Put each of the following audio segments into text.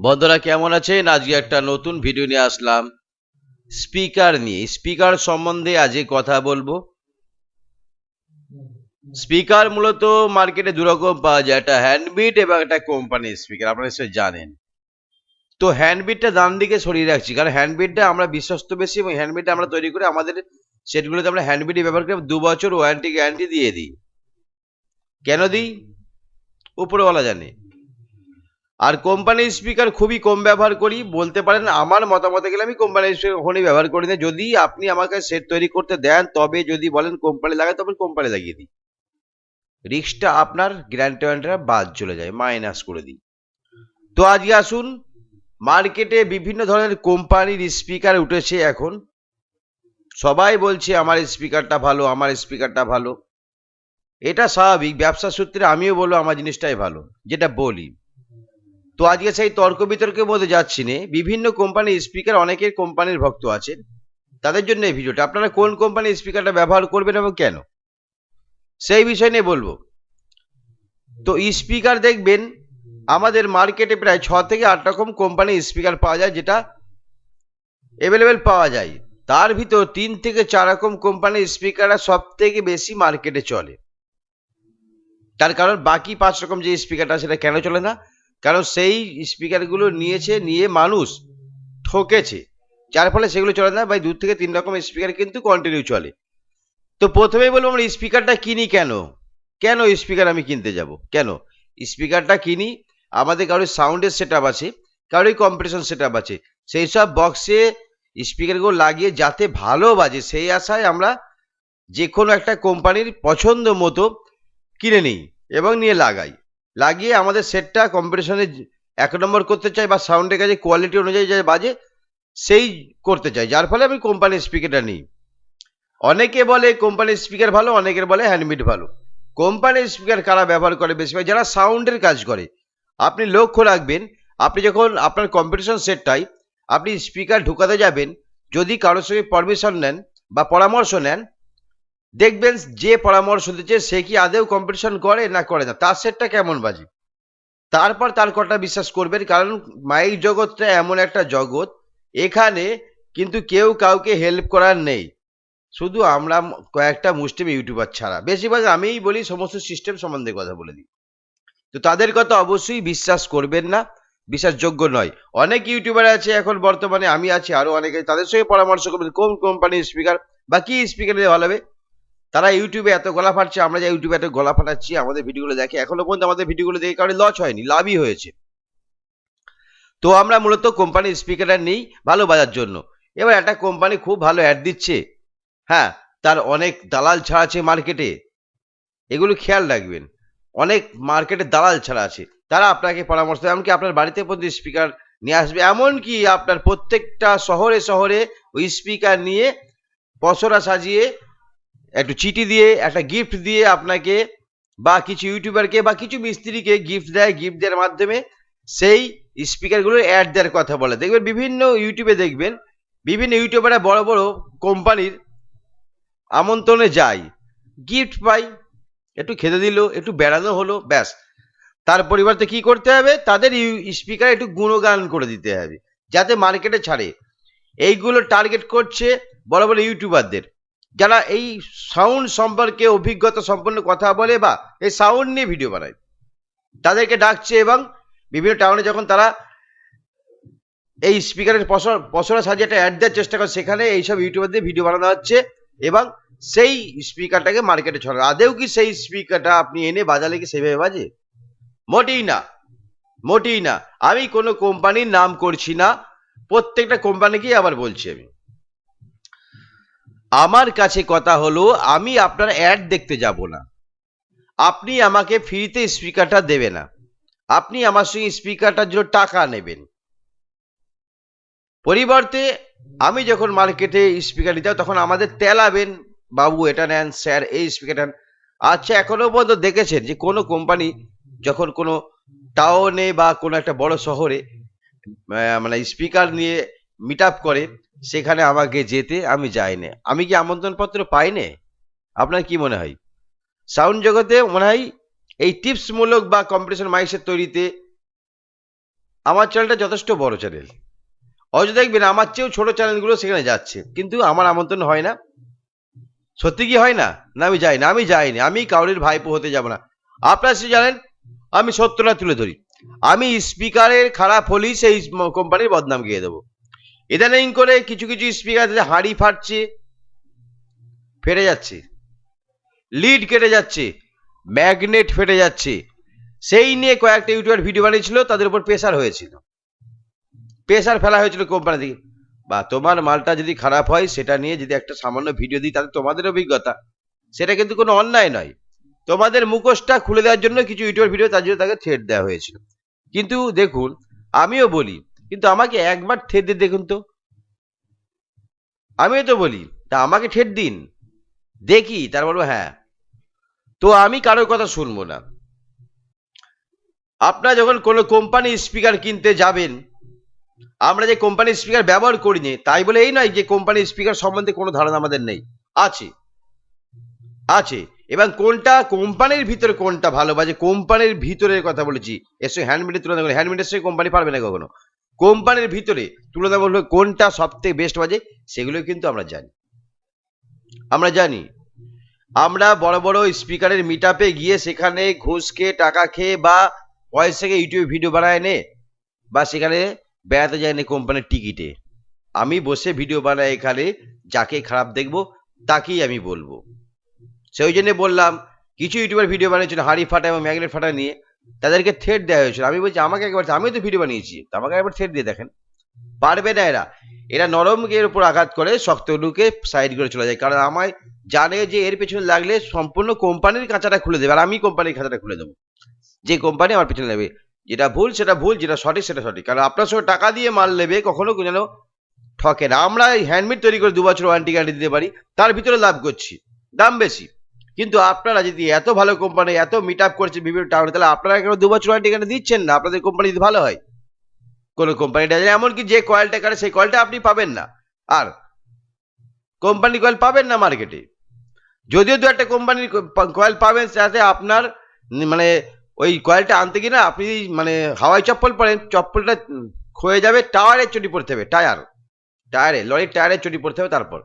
বন্ধুরা, কেমন আছেন? আজকে একটা নতুন ভিডিও নিয়ে আসলাম। স্পিকার নিয়ে। স্পিকার সম্বন্ধে আজকে কথা বলব। স্পিকার মূলত মার্কেটে দুরকম পাওয়া যায়। একটা হ্যান্ডবিট এবং একটা কোম্পানির স্পিকার আপনারা নিশ্চয়ই জানেন। তো হ্যান্ডবিটটা ডান দিকে সরিয়ে রাখছি। কারণ হ্যান্ডবিটটা আমরা বিশ্বস্ত বেশি এবং হ্যান্ডবিটটা আমরা তৈরি করে আমাদের সেটগুলোতে আমরা হ্যান্ডবিটই ব্যবহার করে দু বছর ওয়ারেন্টি গ্যারান্টি দিয়ে দিই। কেন দিই? উপরওয়ালা জানে। আর কোম্পানির স্পিকার খুবই কম ব্যবহার করি, বলতে পারেন আমার মতামতে গেলে আমি কোম্পানির স্পিকার কখনই ব্যবহার করি না। যদি আপনি আমাকে সেট তৈরি করতে দেন, তবে যদি বলেন কোম্পানি লাগায় তবে কোম্পানি লাগিয়ে দিই। রিক্সটা আপনার গ্যারান্টি ওয়ারেন্টিটা বাদ চলে যায় মাইনাস করে দিই। তো আজকে আসুন মার্কেটে বিভিন্ন ধরনের কোম্পানির স্পিকার উঠেছে এখন। সবাই বলছে, আমার স্পিকারটা ভালো, আমার স্পিকারটা ভালো। এটা স্বাভাবিক, ব্যবসা সূত্রে আমিও বলব, আমার জিনিসটাই ভালো, যেটা বলি। তো আজকে সেই তর্ক বিতর্কের মধ্যে যাচ্ছি না। বিভিন্ন কোম্পানির স্পিকার অনেকের কোম্পানির ভক্ত আছেন। তাদের জন্য এই ভিডিওটা আপনারা কোন কোম্পানির স্পিকারটা ব্যবহার করবেন এবং কেন? সেই বিষয় নিয়ে বলব। তো স্পিকার দেখবেন, আমাদের মার্কেটে প্রায় ছ থেকে আট রকম কোম্পানির স্পিকার পাওয়া যায় যেটা অ্যাভেলেবেল পাওয়া যায়। তার ভিতর তিন থেকে চার রকম কোম্পানির স্পিকাররা সব থেকে বেশি মার্কেটে চলে। তার কারণ বাকি পাঁচ রকম যে স্পিকারটা সেটা কেন চলে না? কারণ সেই স্পিকারগুলো নিয়েছে, নিয়ে মানুষ ঠকেছে। যার ফলে সেগুলো চলে না, ভাই, দু থেকে তিন রকম স্পিকার কিন্তু কন্টিনিউ চলে। তো প্রথমেই বলব, আমরা স্পিকারটা কিনি কেন? কেন স্পিকার আমি কিনতে যাব? কেন? স্পিকারটা কিনি, আমাদের কারোর সাউন্ডের সেট আছে কারোর কম্পিটিশন সেট আছে। সেই সব বক্সে স্পিকারগুলো লাগিয়ে যাতে ভালো বাজে, সেই আশায় আমরা যে কোনো একটা কোম্পানির পছন্দ মতো কিনে নিই এবং নিয়ে লাগাই। লাগিয়ে আমাদের সেটটা কম্পিটিশনে এক নম্বর করতে চাই বা সাউন্ডের কাছে কোয়ালিটি অনুযায়ী যা বাজে, সেই করতে চাই। যার ফলে আমি কোম্পানির স্পিকারটা নিই। অনেকে বলে কোম্পানির স্পিকার ভালো অনেকের বলে হ্যান্ডমিট ভালো। কোম্পানির স্পিকার কারা ব্যবহার করে বেশিরভাগ? যারা সাউন্ডের কাজ করে। আপনি লক্ষ্য রাখবেন, আপনি যখন আপনার কম্পিটিশন সেটটাই আপনি স্পিকার ঢুকাতে যাবেন, যদি কারোর সঙ্গে পারমিশন নেন বা পরামর্শ নেন দেখবেন যে পরামর্শ দিচ্ছে, সে কি আদেও কম্পিটিশন করে না করে? না তার সেটটা কেমন বাজে? তারপর তার কথা বিশ্বাস করবেন, কারণ মাইক জগৎটা এমন একটা জগৎ, এখানে কিন্তু কেউ কাউকে হেল্প করার নেই। শুধু আমরা কয়েকটা মুসলিম ইউটিউবার ছাড়া। বেশিরভাগ আমিই বলি, সমস্ত সিস্টেম সম্বন্ধে কথা বলে দিই। তো তাদের কথা অবশ্যই বিশ্বাস করবেন না, বিশ্বাসযোগ্য নয়। অনেক ইউটিউবার আছে এখন বর্তমানে, আমি আছি, আরও অনেকে, তাদের সঙ্গে পরামর্শ করবেন, কোন কোম্পানির স্পিকার বা কি স্পিকার ভালো হবে। তারা ইউটিউবে এত গলা ফাটছে, আমরা যা ইউটিউবে এত গলা ফাটাচ্ছি, আমাদের ভিডিওগুলো দেখে এখনও পর্যন্ত আমাদের ভিডিওগুলো দেখে কারণে লস হয়নি, লাভই হয়েছে। তো আমরা মূলত কোম্পানির স্পিকারটা নেই ভালো বাজার জন্য। এবার একটা কোম্পানি খুব ভালো অ্যাড দিচ্ছে হ্যাঁ তার অনেক দালাল ছাড়া আছে মার্কেটে এগুলো খেয়াল রাখবেন। অনেক মার্কেটে দালাল ছাড়া আছে, তারা আপনাকে পরামর্শ দেয়, এমনকি আপনার বাড়িতে পর্যন্ত স্পিকার নিয়ে আসবে, এমনকি আপনার প্রত্যেকটা শহরে শহরে ওই স্পিকার নিয়ে পসরা সাজিয়ে একটু চিঠি দিয়ে, একটা গিফট দিয়ে আপনাকে বা কিছু ইউটিউবারকে বা কিছু মিস্ত্রিকে গিফট দেয় গিফট দেওয়ার মাধ্যমে সেই স্পিকারগুলোর অ্যাড দেওয়ার কথা বলে। দেখবেন বিভিন্ন ইউটিউবে দেখবেন, বিভিন্ন ইউটিউবাররা বড় বড় কোম্পানির আমন্ত্রণে যায়। গিফট পাই একটু খেতে দিল, একটু বেড়ানো হলো, ব্যাস। তার পরিবর্তে কি করতে হবে? তাদের স্পিকার একটু গুণগান করে দিতে হবে, যাতে মার্কেটে ছাড়ে। এইগুলো টার্গেট করছে বড় বড় ইউটিউবারদের যারা এই সাউন্ড সম্পর্কে অভিজ্ঞতা সম্পন্ন কথা বলে বা এই সাউন্ড নিয়ে ভিডিও বানায়, তাদেরকে ডাকছে এবং বিভিন্ন টাউনে যখন তারা এই স্পিকারের পসরা সাজিয়ে একটা অ্যাড দেওয়ার চেষ্টা করে, সেখানে এইসব ইউটিউবারদের ভিডিও বানানো হচ্ছে এবং সেই স্পিকারটাকে মার্কেটে ছড়ানো আদেও কি সেই স্পিকারটা আপনি এনে বাজালে কি সেভাবে বাজে? মোটেই না মোটেই না। আমি কোনো কোম্পানির নাম করছি না, প্রত্যেকটা কোম্পানিকেই আবার বলছি আমি। আমার কাছে কথা হলো, আমি আপনার অ্যাড দেখতে যাব না। আপনি আমাকে ফ্রিতে স্পিকারটা দেবে না। আপনি আমার সঙ্গে স্পিকারটার জন্য টাকা নেবেন। পরিবর্তে আমি যখন মার্কেটে স্পিকার নিতে তখন আমাদের তেলাবেন, বাবু, এটা নেন, স্যার, এই স্পিকারটা আচ্ছা এখনও পর্যন্ত দেখেছেন যে কোনো কোম্পানি যখন কোনো টাউনে বা কোনো একটা বড় শহরে মানে স্পিকার নিয়ে মিট আপ করে সেখানে আমাকে যেতে আমি যাই না আমি কি আমন্ত্রণপত্র পাই না আপনার কি মনে হয়? সাউন্ড জগতে মনে হয় এই টিপসমূলক বা কম্পিটিশন মাইসের তৈরিতে আমার চ্যানেলটা যথেষ্ট বড় চ্যানেল। অযথা দেখবেন আমার চেয়েও ছোট চ্যানেলগুলো সেখানে যাচ্ছে। কিন্তু আমার আমন্ত্রণ হয় না। সত্যি কি হয় না? না, আমি যাই না আমি যাইনি, আমি কাউরির ভাইপো হতে যাব না। আপনারা সে জানেন, আমি সত্যটা তুলে ধরি। আমি স্পিকারের খারাপ হলেই সেই কোম্পানির বদনাম গিয়ে দেবো। ইদানিং করে কিছু কিছু স্পিকার হাঁড়ি ফাটছে, ফেটে যাচ্ছে। লিড কেটে যাচ্ছে ম্যাগনেট ফেটে যাচ্ছে। সেই নিয়ে কয়েকটা ইউটিউবার ভিডিও বানিয়েছিল, তাদের উপর প্রেসার হয়েছিল। প্রেসার ফেলা হয়েছিল কোম্পানি থেকে। বা তোমার মালটা যদি খারাপ হয়, সেটা নিয়ে যদি একটা সামান্য ভিডিও দিই, তাহলে তোমাদের অভিজ্ঞতা। সেটা কিন্তু কোনো অন্যায় নয়। তোমাদের মুখোশটা খুলে দেওয়ার জন্য কিছু ইউটিউবার ভিডিও তার জন্য তাকে থ্রেড দেওয়া হয়েছিল। কিন্তু দেখুন, আমিও বলি কিন্তু আমাকে একবার থ্রেড দিয়ে দেখুন তো। আমিও তো বলি, তা আমাকে ঠেট দিন। দেখি, তার বলব হ্যাঁ। তো আমি কারোর কথা শুনব না। আপনারা যখন কোনো কোম্পানি স্পিকার কিনতে যাবেন, আমরা যে কোম্পানির স্পিকার ব্যবহার করিনি তাই বলে এই নয় যে কোম্পানির স্পিকার সম্বন্ধে কোনো ধারণা আমাদের নেই। আছে। আছে। এবং কোনটা কোম্পানির ভিতরে, কোনটা ভালো বাজে কোম্পানির ভিতরের কথা বলেছি সঙ্গে হ্যান্ডমেডের তুলনা হ্যান্ডমেডের সঙ্গে কোম্পানি পারবে না কখনো। কোম্পানির ভিতরে তুলনামূলক কোনটা সব থেকে বেস্ট বাজে সেগুলো কিন্তু আমরা জানি। আমরা জানি, আমরা বড় বড় স্পিকারের মিট গিয়ে সেখানে ঘুষ খেয়ে, টাকা খেয়ে বা পয়সা থেকে ইউটিউবে ভিডিও বানায় নে, বা সেখানে বেড়াতে যায়নি কোম্পানির টিকিটে আমি বসে ভিডিও বানাই এখানে, যাকে খারাপ দেখব, তাকেই আমি বলব। সেই জন্য বললাম, কিছু ইউটিউবার ভিডিও বানিয়েছিল, হাড়ি ফাটা এবং ম্যাগনেট ফাটা নিয়ে। তাদেরকে থ্রেড দেওয়া হয়েছিল। আমি বলছি, আমাকে একবার আমিও তো ভিডিও বানিয়েছি। আমাকে একবার থ্রেড দিয়ে দেখেন। পারবে না এরা। এরা নরমের উপর আঘাত করে শক্তগুলোকে সাইড করে চলে যায়। কারণ আমায় জানে যে এর পেছনে লাগলে সম্পূর্ণ কোম্পানির কাঁচাটা খুলে দেবে। আর আমি কোম্পানির খাঁচাটা খুলে দেবো। যে কোম্পানি আমার পেছনে নেবে। যেটা ভুল, সেটা ভুল, যেটা সঠিক, সেটা সঠিক। কারণ আপনার সঙ্গে টাকা দিয়ে মাল নেবে, কখনো যেন ঠকে না। আমরা হ্যান্ডমেড তৈরি করে দু বছর ওয়ারেন্টি গ্যারান্টি দিতে পারি। তার ভিতরে লাভ করছি। দাম বেশি। কিন্তু আপনারা যদি এত ভালো কোম্পানি এত মিট আপ করছে বিভিন্ন টাউনে তাহলে আপনারা কেন দু বছর ওয়ারেন্টি গ্যারান্টি দিচ্ছেন না? আপনাদের কোম্পানি যদি ভালো হয়। কোনো কোম্পানিটা এমনকি যে কয়েলটা কাটে, সেই কয়েলটা আপনি পাবেন না। আর কোম্পানি কয়েল পাবেন না মার্কেটে যদিও দু একটা কোম্পানির কয়েল পাবেন তাতে আপনার মানে ওই কয়েলটা আনতে গিয়ে না, আপনি মানে হাওয়াই চপ্পল পরেন, চপ্পলটা ক্ষয়ে যাবে, টায়ারের চটি পড়তে হবে, টায়ার। টায়ারে, লরির টায়ারের চটি পড়তে হবে, তারপর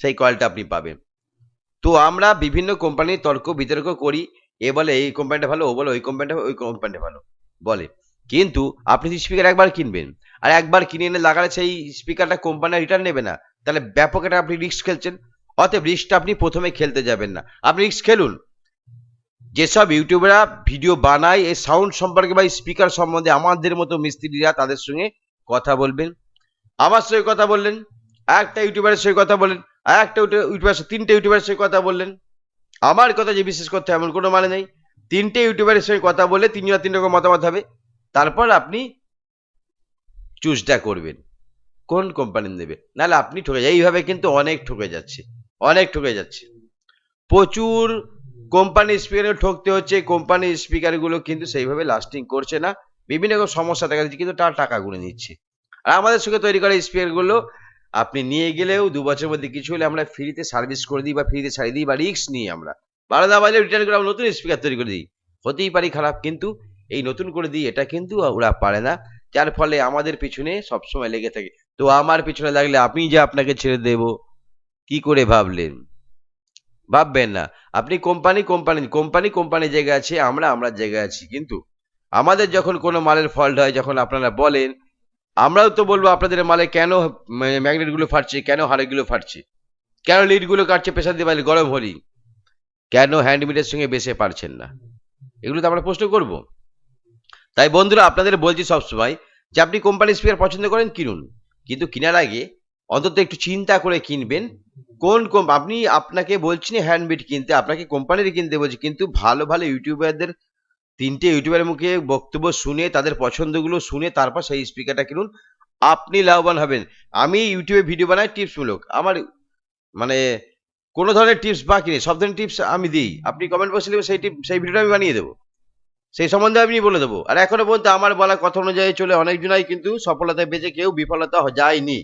সেই কয়েলটা আপনি পাবেন। তো আমরা বিভিন্ন কোম্পানির তর্ক, বিতর্ক করি। এ বলে, এই কোম্পানিটা ভালো, ও বলে, ওই কোম্পানিটা ওই কোম্পানিটা ভালো, বলে। কিন্তু আপনি যদি স্পিকার একবার কিনবেন। আর একবার কিনে এনে লাগালে সেই স্পিকারটা কোম্পানি রিটার্ন নেবে না। তাহলে ব্যাপক একটা আপনি রিস্ক খেলছেন। অতএব রিস্কটা আপনি প্রথমে খেলতে যাবেন না। আপনি রিস্ক খেলুন। যেসব ইউটিউবাররা ভিডিও বানায় এই সাউন্ড সম্পর্কে বা স্পিকার সম্বন্ধে আমাদের মতো মিস্ত্রিরা তাদের সঙ্গে কথা বলবেন। আমার সঙ্গে কথা বললেন, একটা ইউটিউবারের সঙ্গে কথা বললেন। আর একটা ইউটিউবার তিনটে ইউটিউবারের সঙ্গে কথা বললেন। আমার কথা যে বিশেষ করতে এমন কোনো মানে নেই। তিনটে ইউটিউবারের সঙ্গে কথা বললে তিনজন তিন রকম মতামত হবে। তারপর আপনি চুজটা করবেন। কোন কোম্পানি নেবে? নাহলে আপনি ঠকে যায় এইভাবে কিন্তু অনেক ঠকে যাচ্ছে। অনেক ঠকে যাচ্ছে। প্রচুর কোম্পানি স্পিকারে ঠকতে হচ্ছে। কোম্পানি স্পিকারগুলো কিন্তু সেইভাবে লাস্টিং করছে না। বিভিন্ন রকম সমস্যা দেখা যাচ্ছে কিন্তু তার টাকা গুনে নিচ্ছে। আর আমাদের সঙ্গে তৈরি করা স্পিকারগুলো আপনি নিয়ে গেলেও দু বছরের মধ্যে কিছু হলে আমরা ফ্রিতে সার্ভিস করে দিই বা ফ্রিতে ছাড়িয়ে দিই বা রিক্স নিই আমরা। বারো দাম বাজলে রিটার্ন করে আমরা নতুন স্পিকার তৈরি করে দিই। হতেই পারি খারাপ, কিন্তু এই নতুন করে দিই, এটা কিন্তু ওরা পারে না। যার ফলে আমাদের পিছনে সবসময় লেগে থাকে। তো আমার পিছনে লাগলে আপনি যে আপনাকে ছেড়ে দেব, কি করে ভাবলেন? ভাববেন না। আপনি কোম্পানি কোম্পানি কোম্পানি কোম্পানি জায়গায় আছে, আমরা আমরা জায়গায় আছি। কিন্তু আমাদের যখন কোনো মালের ফল্ট হয়, যখন আপনারা বলেন আমরাও তো বলব আপনাদের মালে কেন ম্যাগনেটগুলো ফাটছে, কেন হাড়গুলো ফাটছে? কেন লিডগুলো কাটছে প্রেশার দিয়ে গরম হলি? কেন হ্যান্ডমিটের সঙ্গে বেসে পারছেন না? এগুলো তো আমরা প্রশ্ন করব। তাই বন্ধুরা, আপনাদের বলছি সবসময় যে আপনি কোম্পানি স্পিকার পছন্দ করেন, কিনুন। কিন্তু কেনার আগে অন্তত একটু চিন্তা করে কিনবেন, কোন আপনি আপনাকে বলছি না কিনতে, আপনাকে কোম্পানির কিনতে বলছি, কিন্তু ভালো ভালো ইউটিউবারদের তিনটে ইউটিউবারের মুখে বক্তব্য শুনে, তাদের পছন্দগুলো শুনে, তারপর সেই স্পিকারটা কিনুন। আপনি লাভবান হবেন। আমি ইউটিউবে ভিডিও বানাই টিপসমূলক আমার মানে কোনো ধরনের টিপস বাকি নেই। সব ধরনের টিপস আমি দিই। আপনি কমেন্ট বক্সে লিখবেন সেই টিপ সেই ভিডিওটা আমি বানিয়ে দেবো। সেই সম্বন্ধে আমি বলে দেবো। আর এখনও পর্যন্ত আমার বলা কথা অনুযায়ী চলে অনেকজনাই কিন্তু সফলতায় বেঁচে কেউ বিফলতা যায়নি।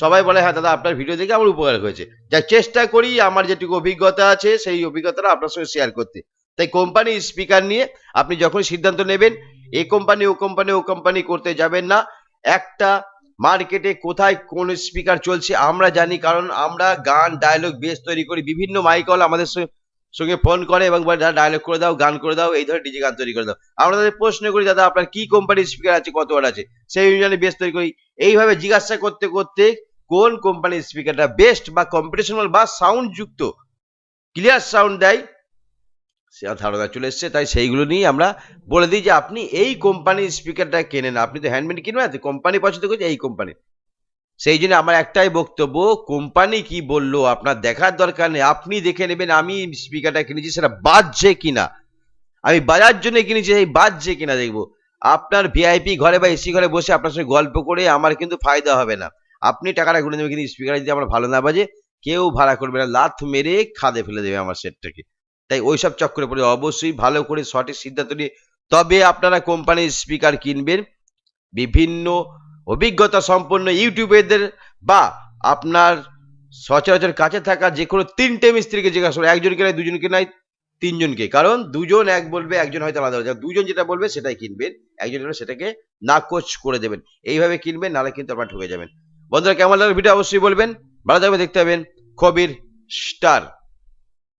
সবাই বলে হ্যাঁ দাদা, আপনার ভিডিও দেখে আমার উপকার হয়েছে। যা চেষ্টা করি আমার যেটুকু অভিজ্ঞতা আছে, সেই অভিজ্ঞতাটা আপনার সঙ্গে শেয়ার করতে। তাই কোম্পানি স্পিকার নিয়ে আপনি যখন সিদ্ধান্ত নেবেন, এ কোম্পানি ও কোম্পানি ও কোম্পানি করতে যাবেন না। একটা মার্কেটে কোথায় কোন স্পিকার চলছে আমরা জানি, কারণ আমরা গান ডায়লগ বেস তৈরি করি। বিভিন্ন মাইকল আমাদের সঙ্গে- ফোন করে এবং ডায়লগ করে দাও, গান করে দাও, এই ধরনের ডিজে গান তৈরি করে দাও। আমরা তাদের প্রশ্ন করি, দাদা, আপনার কি কোম্পানির স্পিকার আছে, কত ওয়াট আছে? সেই অনুযায়ী বেস তৈরি করি। এইভাবে জিজ্ঞাসা করতে করতে কোন কোম্পানির স্পিকারটা বেস্ট বা কম্পিটিশনাল বা সাউন্ড যুক্ত? ক্লিয়ার সাউন্ড দেয়। ধারণা চলে এসছে, তাই সেইগুলো নিয়ে আমরা বলে দিই যে আপনি এই কোম্পানির স্পিকারটা কেনেন। আপনি তো হ্যান্ডমেড কিনবেন কোম্পানি পছন্দ করছে এই কোম্পানি সেই জন্য আমার একটাই বক্তব্য কোম্পানি কি বলল, আপনার দেখার দরকার নেই। আপনি দেখে নেবেন আমি স্পিকারটা কিনেছি, সেটা বাজছে কিনা। আমি বাজার জন্য কিনেছি, সেই বাজছে কিনা দেখব। আপনার ভিআইপি ঘরে বা এসি ঘরে বসে আপনার সঙ্গে গল্প করে আমার কিন্তু ফায়দা হবে না। আপনি টাকাটা গুনে দেবেন কিন্তু স্পিকার যদি আমার ভালো না বাজে, কেউ ভাড়া করবে না, লাথ মেরে খাদে ফেলে দেবে আমার সেটটাকে তাই ওইসব চক্করে পড়ে অবশ্যই ভালো করে সঠিক সিদ্ধান্ত নিয়ে। তবে আপনারা কোম্পানির স্পিকার কিনবেন। বিভিন্ন অভিজ্ঞতা সম্পন্ন ইউটিউবারদের বা আপনার সচরাচর কাছে থাকা যে কোনো তিনটে মিস্ত্রিকে জিজ্ঞাসা করো একজনকে নয় দুজনকে নয় তিনজনকে। কারণ দুজন এক বলবে, একজন হয়তো আলাদা হবে দুজন যেটা বলবে সেটাই কিনবেন। একজন সেটাকে নাকচ করে দেবেন। এইভাবে কিনবেন, নাহলে কিন্তু আপনার ঠকে যাবেন। বন্ধুরা, কেমন লাগল? ভিডিও অবশ্যই বলবেন। ভালো থাকবে দেখতে পাবেন কবির স্টার।